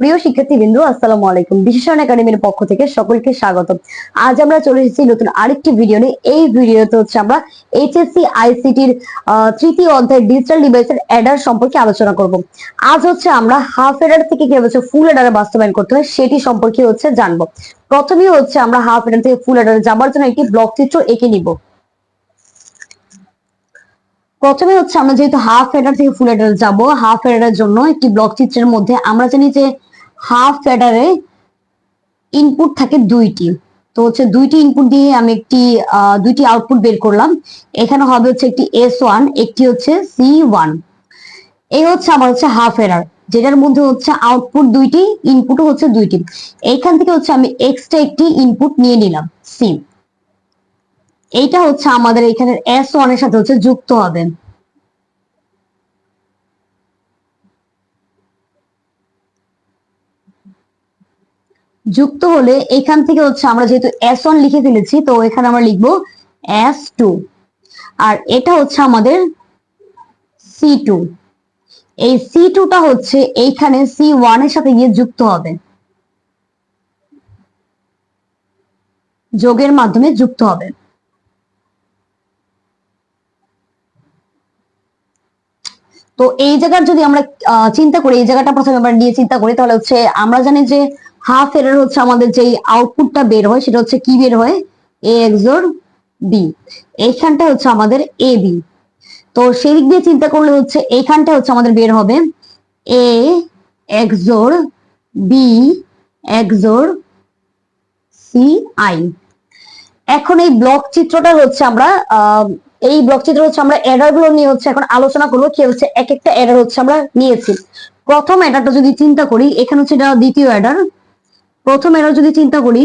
প্রিয় শিক্ষার্থীবৃন্দ, আসসালামু আলাইকুম। বিশেষণ একাডেমির পক্ষ থেকে সকলকে স্বাগত আজ আমরা চলে এসেছি নতুন আরেকটি ভিডিও নিয়ে। এই ভিডিওতে হচ্ছে আমরা এইচএসসি আইসিটির তৃতীয় অধ্যায় ডিজিটাল ডিভাইসের অ্যাডার সম্পর্কে আলোচনা করব। আজ হচ্ছে আমরা হাফ এডার থেকে কীভাবে হচ্ছে ফুল এডারে বাস্তবায়ন করতে হয় সেটি সম্পর্কে হচ্ছে জানব। প্রথমে হচ্ছে আমরা হাফ এডার থেকে ফুল এডারে যাবার জন্য একটি ব্লক চিত্র এঁকে নিব। প্রথমে হচ্ছে আমরা যেহেতু হাফ এডার থেকে ফুল এডার যাব হাফ এডারের জন্য একটি ব্লক চিত্রের মধ্যে আমরা জানি যে হাফ এডারে ইনপুট থাকে দুইটি। তো হচ্ছে দুইটি ইনপুট দিয়ে আমি একটি দুইটি আউটপুট বের করলাম। এখানে হবে হচ্ছে একটি এস ওয়ান একটি হচ্ছে সি ওয়ান এই হচ্ছে আমার হচ্ছে হাফ এরার যেটার মধ্যে হচ্ছে আউটপুট দুইটি ইনপুটও হচ্ছে দুইটি। এইখান থেকে হচ্ছে আমি এক্সট্রা একটি ইনপুট নিয়ে নিলাম সি এইটা হচ্ছে আমাদের এখানে এস ওয়ানের সাথে হচ্ছে যুক্ত হবে। যুক্ত হলে এখান থেকে হচ্ছে আমরা যেহেতু এস ওয়ান লিখে ফেলেছি, তো এখানে আমরা লিখব এস টু আর এটা হচ্ছে আমাদের সি টু এই সি টুটা হচ্ছে এইখানে সি ওয়ানের সাথে গিয়ে যুক্ত হবে। যোগের মাধ্যমে যুক্ত হবে। তো এই জায়গার যদি আমরা চিন্তা করি, এই জায়গাটা প্রথমে আমরা নিয়ে চিন্তা করি, তাহলে হচ্ছে আমরা জানি যে হাফ এরার হচ্ছে আমাদের যে আউটপুটটা বের হয়, সেটা হচ্ছে কি বের হয়? এ এক্সোর বি এইখানটা হচ্ছে আমাদের এ বি তো সেদিক দিয়ে চিন্তা করলে হচ্ছে এইখানটা হচ্ছে আমাদের বের হবে A XOR B XOR C I এখন এই ব্লক চিত্রটা হচ্ছে আমরা এই ব্লক চিত্র হচ্ছে আমরা এরারগুলো নিয়ে হচ্ছে এখন আলোচনা করব, কি হচ্ছে এক একটা এরার হচ্ছে আমরা নিয়েছি। প্রথম এডারটা যদি চিন্তা করি, এখানে হচ্ছে দ্বিতীয় এডার প্রথম এডার যদি চিন্তা করি,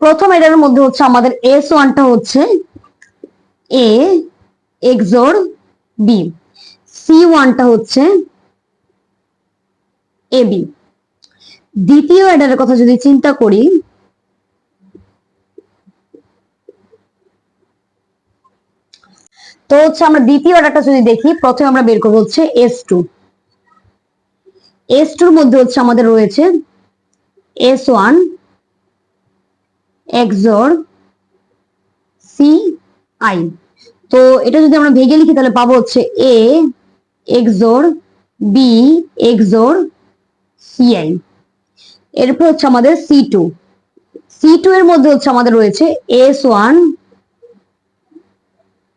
প্রথম এটার মধ্যে হচ্ছে আমাদের এস ওয়ানটা হচ্ছে এ এক্সোর বি সি ওয়ানটা হচ্ছে এ বি দ্বিতীয় এডারের কথা যদি চিন্তা করি তো হচ্ছে আমরা দ্বিতীয় অর্ডারটা যদি দেখি, প্রথমে আমরা বের করব হচ্ছে এস টু এস টুর মধ্যে হচ্ছে আমাদের রয়েছে S one XOR C I তো এটা যদি আমরা ভেঙে লিখি, তাহলে পাবো হচ্ছে A XOR B XOR CI এরপর হচ্ছে আমাদের সি টু সি টু এর মধ্যে হচ্ছে আমাদের রয়েছে এস ওয়ান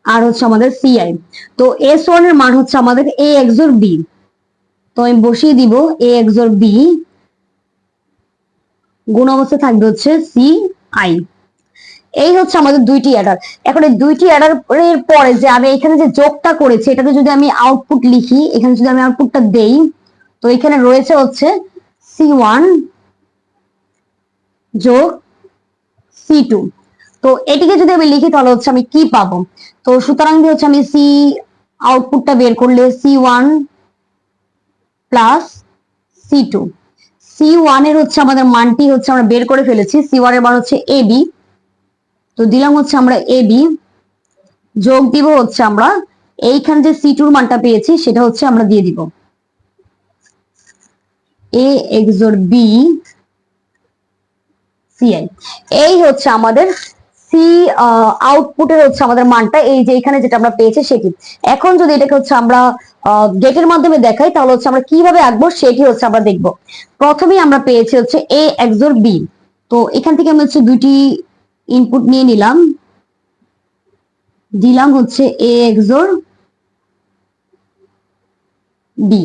আর হচ্ছে আমাদের সিআই তো এস ওয়ানের মান হচ্ছে আমাদের এ এক্সোর বি তো আমি বসিয়ে দিব এ এক্সোর বি গুণ অবস্থা থাকবে হচ্ছে সি আই এই হচ্ছে আমাদের দুইটি অ্যাডার। এখন এই দুইটি অ্যাডার এর পরে যে আমি এখানে যে যোগটা করেছি এটাতে যদি আমি আউটপুট লিখি, এখানে যদি আমি আউটপুটটা দেই, তো এখানে রয়েছে হচ্ছে সি ওয়ান যোগ সি টু তো এটিকে যদি আমি লিখি, তাহলে হচ্ছে আমি কি পাবো? তো সুতরাং দিয়ে হচ্ছে আমি সি আউটপুটটা বের করলে C one plus C two C ওয়ানের হচ্ছে আমাদের মানটি হচ্ছে আমরা বের করে ফেলেছি। সি ওয়ানের মান হচ্ছে এ বি তো দিলাম হচ্ছে আমরা এ বি যোগ দিব হচ্ছে আমরা এইখানে যে সি টুর মানটা পেয়েছি, সেটা হচ্ছে আমরা দিয়ে দিব। এ এক্সোর বি সিআই এই হচ্ছে আমাদের সি আউটপুটের হচ্ছে আমাদের মানটা। এই যে এখানে যেটা আমরা পেয়েছি সেটি। এখন যদি এটাকে হচ্ছে আমরা গেটের মাধ্যমে দেখাই, তাহলে হচ্ছে আমরা কীভাবে আঁকবো সেটি হচ্ছে আমরা দেখব। প্রথমেই আমরা পেয়েছি হচ্ছে এ এক্সোর বি তো এখান থেকে আমরা হচ্ছে দুইটি ইনপুট নিয়ে নিলাম। দিলাম হচ্ছে এ এক্সোর বি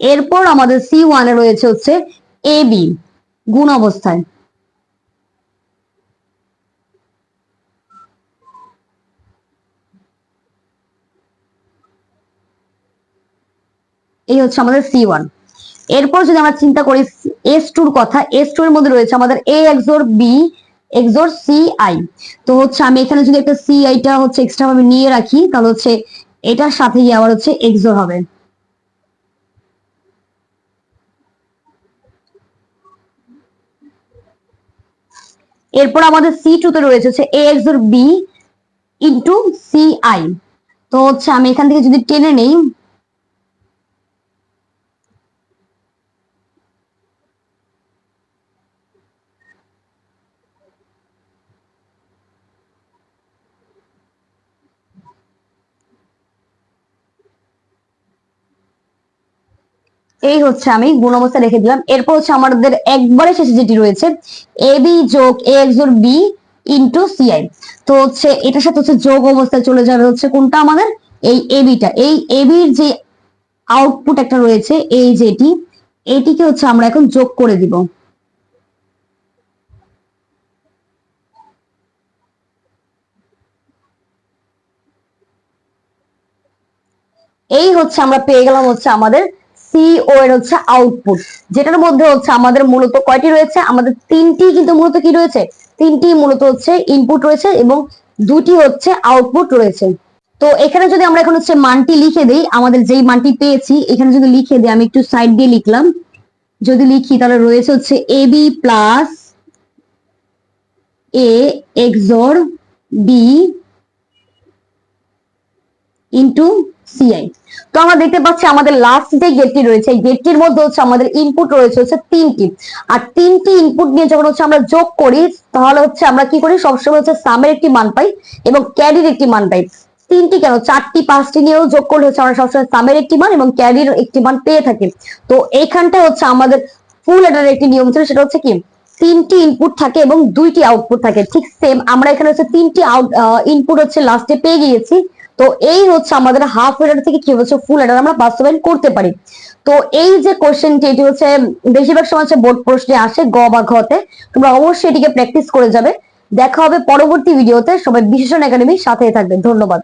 এরপর আমাদের সি ওয়ানে রয়েছে হচ্ছে এ বি গুণ অবস্থায়। এই হচ্ছে আমাদের সি ওয়ান এরপর যদি আমরা চিন্তা করি এস টুর কথা এস টু এর মধ্যে রয়েছে আমাদের A XOR B XOR C I তো হচ্ছে আমি এখানে যদি একটা সি আইটা হচ্ছে এক্সট্রা ভাবে নিয়ে রাখি, তাহলে হচ্ছে এটার সাথে গিয়ে আবার হচ্ছে এক্সোর হবে। এরপর আমাদের সি টু তে রয়েছে হচ্ছে A XOR B into C I তো হচ্ছে আমি এখান থেকে যদি টেনে নেই এই হচ্ছে আমি গুণ অবস্থা রেখে দিলাম। এরপর হচ্ছে আমাদের একবারে শেষে যেটি রয়েছে, এ, বি যোগ এ এক্স যোগ বি ইন্টু সিআই তো হচ্ছে এটার সাথে হচ্ছে যোগ অবস্থায় চলে যাবে হচ্ছে কোনটা আমাদের? এই এ এবিটা এই এ এবির যে আউটপুট একটা রয়েছে, এই যেটি এটিকে হচ্ছে আমরা এখন যোগ করে দিব। এই হচ্ছে আমরা পেয়ে গেলাম হচ্ছে আমাদের সিও এর হচ্ছে আউটপুট যেটার মধ্যে হচ্ছে আমাদের মূলত কয়টি রয়েছে? আমাদের তিনটি কিন্তু মূলত কি রয়েছে? তিনটি মূলত হচ্ছে ইনপুট রয়েছে এবং দুটি হচ্ছে আউটপুট রয়েছে। তো এখানে যদি আমরা এখন হচ্ছে মানটি লিখে দেই, আমাদের যেই মানটি পেয়েছি, এখানে যদি লিখে দিই, আমি একটু সাইড দিয়ে লিখলাম। যদি লিখি, তাহলে রয়েছে হচ্ছে A B plus A XOR B into CI তো আমরা দেখতে পাচ্ছি আমাদের লাস্ট যে গেটটি রয়েছে, এই গেটটির মধ্যে হচ্ছে আমাদের ইনপুট রয়েছে হচ্ছে তিনটি। আর তিনটি ইনপুট নিয়ে যখন হচ্ছে আমরা যোগ করি, তাহলে হচ্ছে আমরা কি করি? সবসময় হচ্ছে সামের একটি মান পাই এবং ক্যারির একটি মান পাই। তিনটি কেন? চারটি, পাঁচটি নিয়েও যোগ করলে হচ্ছে আমরা সবসময় সামের একটি মান এবং ক্যারির একটি মান পেয়ে থাকি। তো এইখানটা হচ্ছে আমাদের ফুল এটার একটি নিয়ম ছিল, সেটা হচ্ছে কি? তিনটি ইনপুট থাকে এবং দুইটি আউটপুট থাকে। ঠিক সেম আমরা এখানে হচ্ছে তিনটি আউট ইনপুট হচ্ছে লাস্টে পেয়ে গিয়েছি। তো এই হচ্ছে আমাদের হাফ এডার থেকে কি হচ্ছে ফুল এডার আমরা বাস্তবায়ন করতে পারি। তো এই যে কোশ্চেনটি এটি হচ্ছে বেশিরভাগ সময় হচ্ছে বোর্ড প্রশ্নে আসে গ বা ঘতে। তোমরা অবশ্যই এটিকে প্র্যাকটিস করে যাবে। দেখা হবে পরবর্তী ভিডিওতে সবাই বিশেষণ একাডেমির সাথে থাকবে ধন্যবাদ।